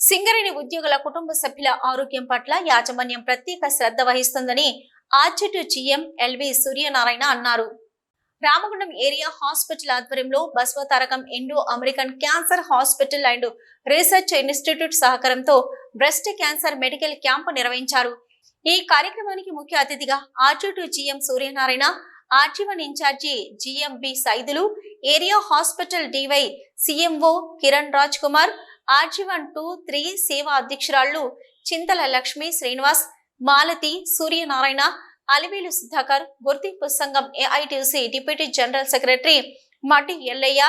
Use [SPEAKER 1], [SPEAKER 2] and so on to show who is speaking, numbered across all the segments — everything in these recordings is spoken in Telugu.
[SPEAKER 1] సింగరేణి ఉద్యోగుల కుటుంబ సభ్యుల ఆరోగ్యం పట్ల యాజమాన్యం ప్రత్యేక శ్రద్ధ వహిస్తుందని RG two GM L V Suryanarayana అన్నారు. రామగుండం ఏరియా హాస్పిటల్ ఆధ్వర్యంలో Basavatarakam Indo American cancer hospital and research institute సహకారంతో బ్రెస్ట్ క్యాన్సర్ మెడికల్ క్యాంపు నిర్వహించారు. ఈ కార్యక్రమానికి ముఖ్య అతిథిగా RG two GM Suryanarayana RG one incharge GM B Saidulu area hospital DY CMO Kiran Raj Kumar RG one two three సేవా అధ్యక్షురాళ్ళు చింతల లక్ష్మి శ్రీనివాస్ మాలతి సూర్యనారాయణ అలివేలు సుధాకర్ గుర్తింపు సంఘం ఏఐటిసి డిప్యూటీ జనరల్ సెక్రటరీ మడి ఎల్లయ్య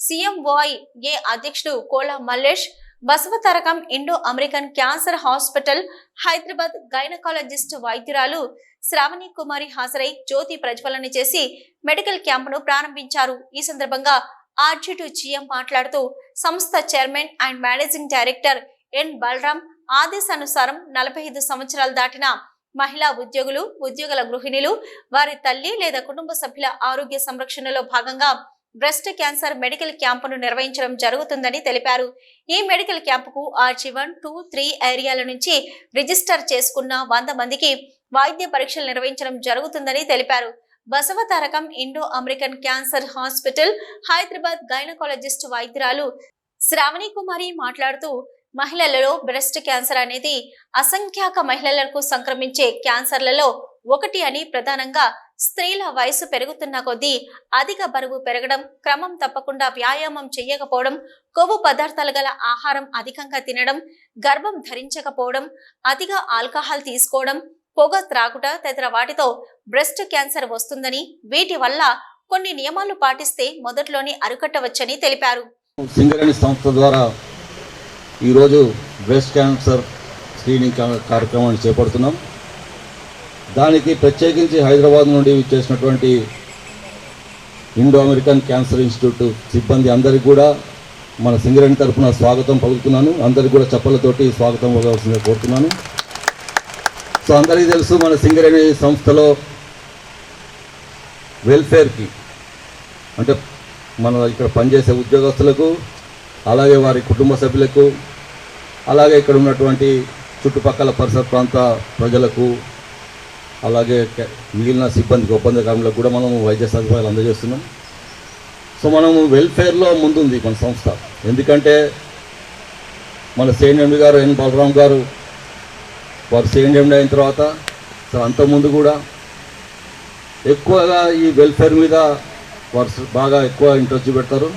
[SPEAKER 1] సిఎంఓఐ ఏ అధ్యక్షుడు Kola Mallesh Basavatarakam Indo American cancer hospital Hyderabad gynaecologist వైద్యురాలు Shravani Kumari హాజరై జ్యోతి ప్రజ్వలన చేసి మెడికల్ క్యాంపును ప్రారంభించారు. ఈ సందర్భంగా ఆర్జిటు జిఎం మాట్లాడుతూ సంస్థ chairman and managing director N Balaram ఆదేశానుసారం నలభై ఐదు సంవత్సరాలు దాటిన మహిళా ఉద్యోగులు ఉద్యోగుల గృహిణులు వారి తల్లి లేదా కుటుంబ సభ్యుల ఆరోగ్య సంరక్షణలో భాగంగా బ్రెస్ట్ క్యాన్సర్ మెడికల్ క్యాంపును నిర్వహించడం జరుగుతుందని తెలిపారు. ఈ మెడికల్ క్యాంపుకు ఆర్జీ వన్ టూ త్రీ ఏరియాల నుంచి రిజిస్టర్ చేసుకున్న వంద మందికి వైద్య పరీక్షలు నిర్వహించడం జరుగుతుందని తెలిపారు. Basavatarakam Indo American cancer hospital Hyderabad gynaecologist వైద్యురాలు Shravani Kumari మాట్లాడుతూ మహిళలలో బ్రెస్ట్ క్యాన్సర్ అనేది అసంఖ్యాక మహిళలకు సంక్రమించే క్యాన్సర్లలో ఒకటి అని ప్రధానంగా స్త్రీల వయసు పెరుగుతున్న కొద్దీ అధిక బరువు పెరగడం క్రమం తప్పకుండా వ్యాయామం చేయకపోవడం కొవ్వు పదార్థాలు గల ఆహారం అధికంగా తినడం గర్భం ధరించకపోవడం అతిగా ఆల్కహాల్ తీసుకోవడం పొగ త్రాగుట తదితర వాటితో బ్రెస్ట్ క్యాన్సర్ వస్తుందని వీటి వల్ల కొన్ని నియమాలు పాటిస్తే మొదట్లోనే అరికట్టవచ్చని తెలిపారు.
[SPEAKER 2] సింగరేణి సంస్థ ద్వారా ఈరోజు బ్రెస్ట్ క్యాన్సర్ స్క్రీనింగ్ కార్యక్రమాన్ని చేపడుతున్నాం. దానికి ప్రత్యేకించి హైదరాబాద్ నుండి చేసినటువంటి ఇండో అమెరికన్ క్యాన్సర్ ఇన్స్టిట్యూట్ సిబ్బంది అందరికీ కూడా మన సింగరేణి తరఫున స్వాగతం పలుకుతున్నాను. అందరికీ కూడా చప్పలతోటి స్వాగతం ఇవ్వవలసిందిగా కోరుతున్నాను. సో అందరికీ తెలుసు మన సింగరేణి సంస్థలో వెల్ఫేర్కి అంటే మన ఇక్కడ పనిచేసే ఉద్యోగస్తులకు అలాగే వారి కుటుంబ సభ్యులకు అలాగే ఇక్కడ ఉన్నటువంటి చుట్టుపక్కల పరిసర ప్రాంత ప్రజలకు అలాగే మిగిలిన సిబ్బందికి ఒప్పంద కార్మికులకు కూడా మనము వైద్య సదుపాయాలు అందజేస్తున్నాం. సో మనము వెల్ఫేర్లో ముందుంది మన సంస్థ. ఎందుకంటే మన సిఎండి గారు ఎన్ బలరాం గారు వారు సిఎండి అయిన తర్వాత సో అంతకుముందు కూడా ఎక్కువగా ఈ వెల్ఫేర్ మీద వారు బాగా ఎక్కువ ఇంట్రెస్ట్ పెడతారు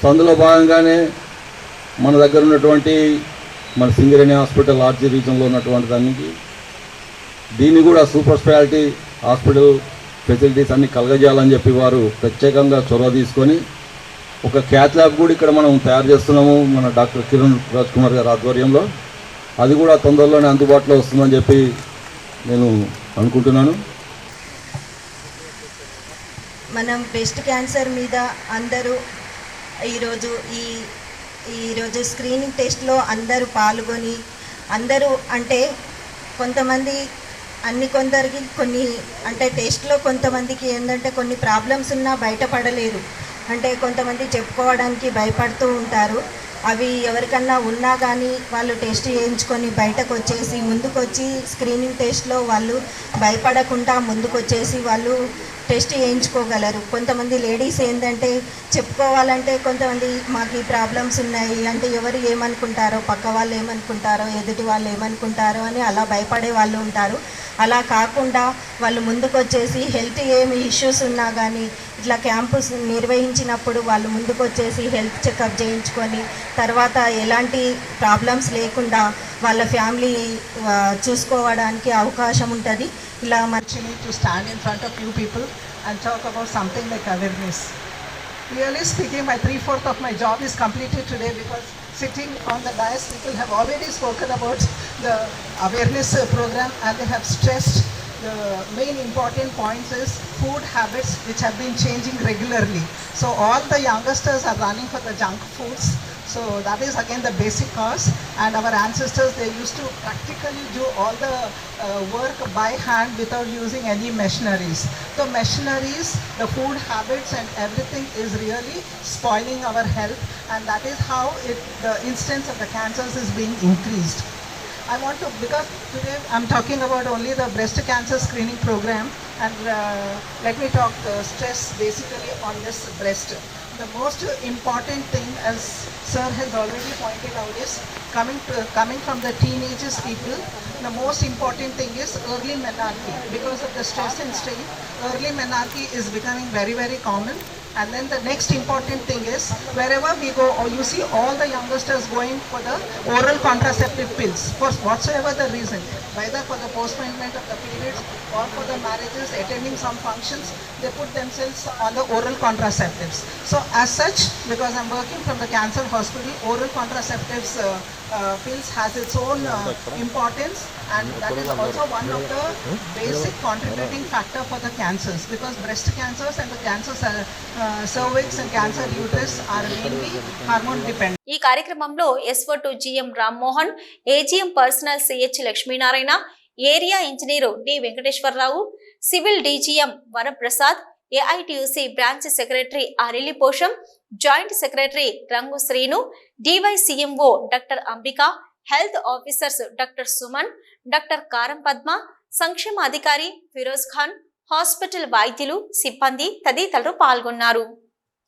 [SPEAKER 2] సో అందులో భాగంగానే మన దగ్గర ఉన్నటువంటి మన సింగరేణి హాస్పిటల్ ఆర్జీ రీజన్లో ఉన్నటువంటి దానికి దీన్ని కూడా సూపర్ స్పెషాలిటీ హాస్పిటల్ ఫెసిలిటీస్ అన్ని కలగజేయాలని చెప్పి వారు ప్రత్యేకంగా చొరవ తీసుకొని ఒక క్యాత్ ల్యాబ్ కూడా ఇక్కడ మనం తయారు చేస్తున్నాము మన డాక్టర్ కిరణ్ రాజ్ కుమార్ గారి ఆధ్వర్యంలో. అది కూడా తొందరలోనే అందుబాటులో వస్తుందని చెప్పి నేను అనుకుంటున్నాను.
[SPEAKER 3] మనం బ్రెస్ట్ క్యాన్సర్ మీద అందరూ ఈరోజు ఈ ఈరోజు స్క్రీనింగ్ టెస్ట్లో అందరూ పాల్గొని అందరూ అంటే కొంతమంది అన్ని కొందరికి కొన్ని అంటే టెస్ట్లో కొంతమందికి ఏంటంటే కొన్ని ప్రాబ్లమ్స్ ఉన్నా బయటపడలేరు. అంటే కొంతమంది చెప్పుకోవడానికి భయపడుతూ ఉంటారు. అవి ఎవరికన్నా ఉన్నా కానీ వాళ్ళు టెస్ట్ చేయించుకొని బయటకు వచ్చేసి ముందుకొచ్చి స్క్రీనింగ్ టెస్ట్లో వాళ్ళు భయపడకుండా ముందుకొచ్చేసి వాళ్ళు టెస్ట్ చేయించుకోగలరు. కొంతమంది లేడీస్ ఏంటంటే చెప్పుకోవాలంటే కొంతమంది మాకు ఈ ప్రాబ్లమ్స్ ఉన్నాయి అంటే ఎవరు ఏమనుకుంటారో పక్క వాళ్ళు ఏమనుకుంటారో ఎదుటి వాళ్ళు ఏమనుకుంటారో అని అలా భయపడే వాళ్ళు ఉంటారు. అలా కాకుండా వాళ్ళు ముందుకు వచ్చేసి హెల్త్ ఏమి ఇష్యూస్ ఉన్నా కానీ ఇట్లా క్యాంపస్ నిర్వహించినప్పుడు వాళ్ళు ముందుకు వచ్చేసి హెల్త్ చెకప్ చేయించుకొని తర్వాత ఎలాంటి ప్రాబ్లమ్స్ లేకుండా వాళ్ళ ఫ్యామిలీ చూసుకోవడానికి అవకాశం ఉంటుంది. ఇలా
[SPEAKER 4] మంచిని to stand in front of you people and talk about something like awareness really speaking my three fourth of my job is completed today because sitting on the dais people have already spoken about the awareness programme and they have stressed the main important points is food habits which have been changing regularly. So all the youngsters are running for the junk foods. So that is again the basic cause. And our ancestors, they used to practically do all the uh, work by hand without using any machineries. So machineries, the food habits and everything is really spoiling our health. And that is how it, the incidence of the cancers is being increased. I want to, because today I'm talking about only the breast cancer screening program and uh, let me talk uh, stress basically on this breast. The most important thing as sir has already pointed out is coming to, coming from the teenagers people, the most important thing is early menarche. Because of the stress and strain, early menarche is becoming very, very common. And then the next important thing is wherever we go, or you see all the youngsters going for the oral contraceptive pills for whatsoever the reason, whether for the postponement of the periods or for the marriages, attending some functions, they put themselves on the oral contraceptives. So as such, because I'm working from the cancer hospital, oral contraceptives uh, uh, pills has its own uh, importance and that is also one of the basic contributing factor for the cancers because breast cancers and the cancer cer- uh, cervix and cancer uterus are mainly hormone dependent.
[SPEAKER 1] ఈ కార్యక్రమంలో SO to GM Rammohan AGM personnel CH Lakshminarayana area engineer D Venkateswararao civil DGM Varaprasad AITUC branch secretary Arili Posham joint secretary Rangu Srinu DY CMO doctor Ambika health officers doctor Suman doctor Karam Padma సంక్షేమ అధికారి ఫిరోజ్ ఖాన్ హాస్పిటల్ వైద్యులు సిబ్బంది తదితరులు పాల్గొన్నారు.